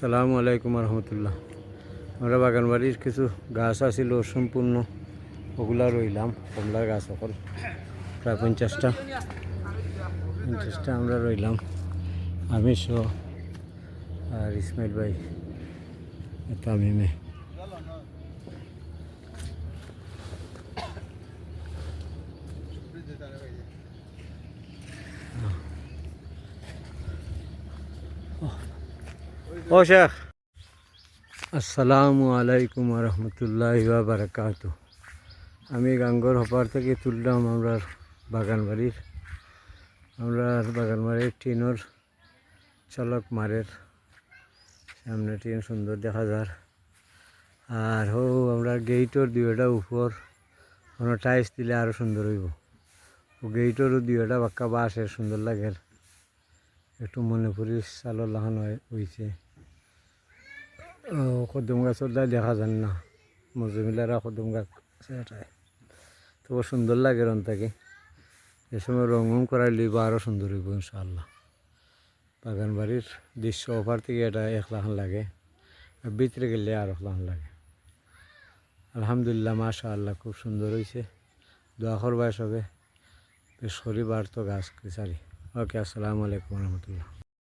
আসসালামু আলাইকুম রহমতুল্লাহ আমরা বাগানবাড়ির কিছু গাছ আছিল সম্পূর্ণ ওগুলা রইলাম। কমলার গাছ সকল প্রায় পঞ্চাশটা। পঞ্চাশটা আমরা রইলাম। আমি সহ আর ইসমাইল ভাই তামিমে ও শেখ। আসসালামু আলাইকুম রহমতুল্লাহ বারাকাত আমি গাঙ্গর হপার থেকে তুললাম আমরা বাগান বাড়ির আমরা বাগান বাড়ির টিনের চালক মারের সামনে টিন সুন্দর দেখা যার। আর হো, আমরা গেইটর দুইটা উপর কোনো টাইস দিলে আরও সুন্দর হইব। গেইটরও দুইটা বাক্কা বাঁশের সুন্দর লাগে একটু করি চালর লাগানো হয়েছে কদম গাছের দায় দেখা যান না। মজুমিলারা কদম গাছ তবু সুন্দর লাগে রনটাকে এ সময় রং রং করাই লইব আরও সুন্দর হইব ইনশাআল্লাহ। বাগান বাড়ির দৃশ্য অফার থেকে এটা এক লাখান লাগে। আর ভিতরে গেলে আর এক লাখান লাগে। আলহামদুলিল্লাহ মাশা আল্লাহ খুব সুন্দর হয়েছে দোয়া করবাই সবে বেশ করি বার তো গাছ সারি ওকে আসসালামু আলাইকুম রহমতুল্লাহ